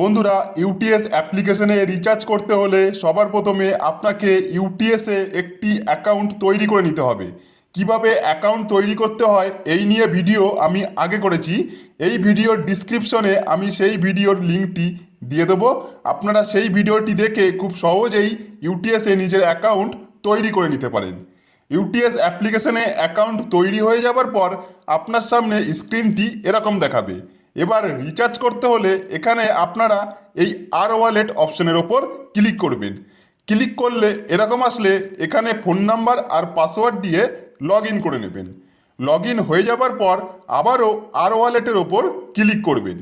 বন্ধুরা ইউটিএস অ্যাপ্লিকেশনে রিচার্জ করতে হলে সবার প্রথমে আপনাকে ইউটিএসে একটি অ্যাকাউন্ট তৈরি করে নিতে হবে। কীভাবে অ্যাকাউন্ট তৈরি করতে হয়, এই নিয়ে ভিডিও আমি আগে করেছি। এই ভিডিওর ডিসক্রিপশনে আমি সেই ভিডিওর লিঙ্কটি দিয়ে দেবো। আপনারা সেই ভিডিওটি দেখে খুব সহজেই ইউটিএসে নিজের অ্যাকাউন্ট তৈরি করে নিতে পারেন। ইউটিএস অ্যাপ্লিকেশনে অ্যাকাউন্ট তৈরি হয়ে যাবার পর আপনার সামনে স্ক্রিনটি এরকম দেখাবে। এবার রিচার্জ করতে হলে এখানে আপনারা এই আর ওয়ালেট অপশনের ওপর ক্লিক করবেন। ক্লিক করলে এরকম আসলে এখানে ফোন নাম্বার আর পাসওয়ার্ড দিয়ে লগ ইন করে নেবেন। লগ ইন হয়ে যাবার পর আবারও আর ওয়ালেটের ওপর ক্লিক করবেন।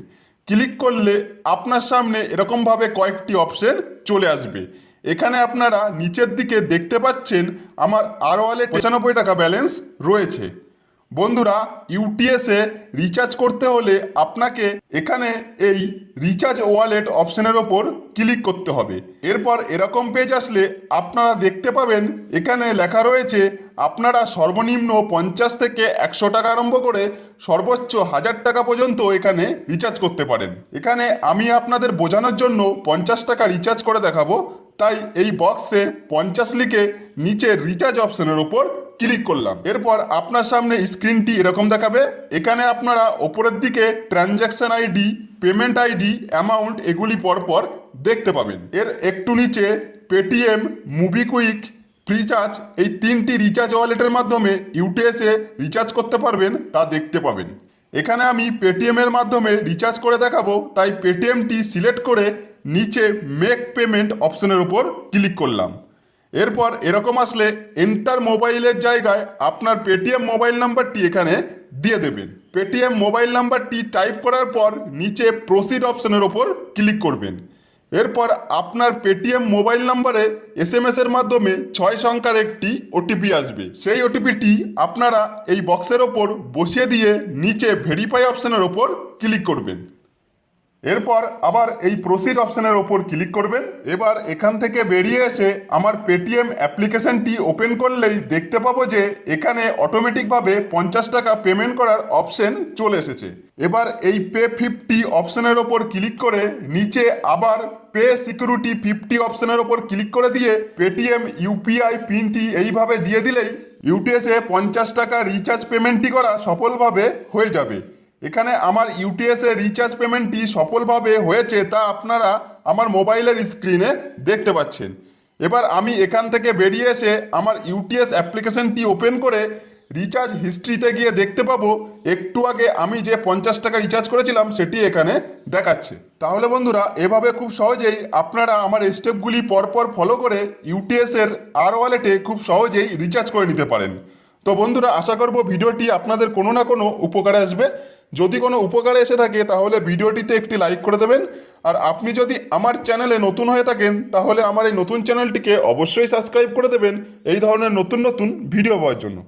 ক্লিক করলে আপনার সামনে এরকমভাবে কয়েকটি অপশন চলে আসবে। এখানে আপনারা নিচের দিকে দেখতে পাচ্ছেন আমার আর ওয়ালেট পঁচানব্বই টাকা ব্যালেন্স রয়েছে। বন্ধুরা ইউটিএসে রিচার্জ করতে হলে আপনাকে এখানে এই রিচার্জ ওয়ালেট অপশনের ওপর ক্লিক করতে হবে। এরপর এরকম পেজ আসলে আপনারা দেখতে পাবেন, এখানে লেখা রয়েছে, আপনারা সর্বনিম্ন পঞ্চাশ থেকে একশো টাকা আরম্ভ করে সর্বোচ্চ হাজার টাকা পর্যন্ত এখানে রিচার্জ করতে পারেন। এখানে আমি আপনাদের বোঝানোর জন্য পঞ্চাশ টাকা রিচার্জ করে দেখাবো। তাই এই বক্সে পঞ্চাশ লিখে নিচে রিচার্জ অপশনের উপর ক্লিক করলাম। এরপর আপনার সামনে স্ক্রিনটি এরকম দেখাবে। এখানে আপনারা ওপরের দিকে transaction ID, payment ID, amount এগুলি পরপর দেখতে পাবেন। এর একটু নিচে পেটিএম মুভিকুইক ফ্রিচার্জ এই তিনটি রিচার্জ ওয়ালেটের মাধ্যমে ইউটিএসে রিচার্জ করতে পারবেন, তা দেখতে পাবেন। এখানে আমি পেটিএমের মাধ্যমে রিচার্জ করে দেখাবো, তাই পেটিএমটি সিলেক্ট করে নিচে মেক পেমেন্ট অপশনের উপর ক্লিক করলাম। এরপর এরকম আসলে এন্টার মোবাইলের জায়গায় আপনার পেটিএম মোবাইল নাম্বারটি এখানে দিয়ে দেবেন। পেটিএম মোবাইল নাম্বারটি টাইপ করার পর নিচে প্রসিড অপশনের ওপর ক্লিক করবেন। এরপর আপনার পেটিএম মোবাইল নাম্বারে এস এম এর মাধ্যমে ছয় সংখ্যার একটি ওটিপি আসবে। সেই ওটিপিটি আপনারা এই বক্সের ওপর বসিয়ে দিয়ে নিচে ভেরিফাই অপশনের ওপর ক্লিক করবেন। এরপর আবার এই প্রসিড অপশনের ওপর ক্লিক করবেন। এবার এখান থেকে বেরিয়ে এসে আমার পেটিএম অ্যাপ্লিকেশনটি ওপেন করলেই দেখতে পাবো যে এখানে অটোমেটিকভাবে পঞ্চাশ টাকা পেমেন্ট করার অপশন চলে এসেছে। এবার এই পে ফিফটি অপশনের ওপর ক্লিক করে নিচে আবার পে সিকিউরিটি ফিফটি অপশনের ওপর ক্লিক করে দিয়ে পেটিএম ইউপিআই পিনটি এইভাবে দিয়ে দিলেই ইউটিএসে পঞ্চাশ টাকা রিচার্জ পেমেন্টটি করা সফলভাবে হয়ে যাবে। এখানে আমার ইউটিএস এর রিচার্জ পেমেন্টটি সফলভাবে হয়েছে তা আপনারা আমার মোবাইলের স্ক্রিনে দেখতে পাচ্ছেন। এবার আমি এখান থেকে বেরিয়ে এসে আমার ইউটিএস অ্যাপ্লিকেশনটি ওপেন করে রিচার্জ হিস্ট্রিতে গিয়ে দেখতে পাবো। একটু আগে আমি যে পঞ্চাশ টাকা রিচার্জ করেছিলাম, সেটি এখানে দেখাচ্ছে। তাহলে বন্ধুরা, এভাবে খুব সহজেই আপনারা আমার স্টেপগুলি পরপর ফলো করে ইউটিএস এর আর ওয়ালেটে খুব সহজেই রিচার্জ করে নিতে পারেন। তো বন্ধুরা, আশা করব ভিডিওটি আপনাদের কোনো না কোনো উপকারে আসবে। যদি কোনো উপকারে এসে থাকে, তাহলে ভিডিওটিতে একটি লাইক করে দেবেন। আর আপনি যদি আমার চ্যানেলে নতুন হয়ে থাকেন, তাহলে আমার এই নতুন চ্যানেলটিকে অবশ্যই সাবস্ক্রাইব করে দেবেন। এই ধরনের নতুন নতুন ভিডিও পাওয়ার জন্য।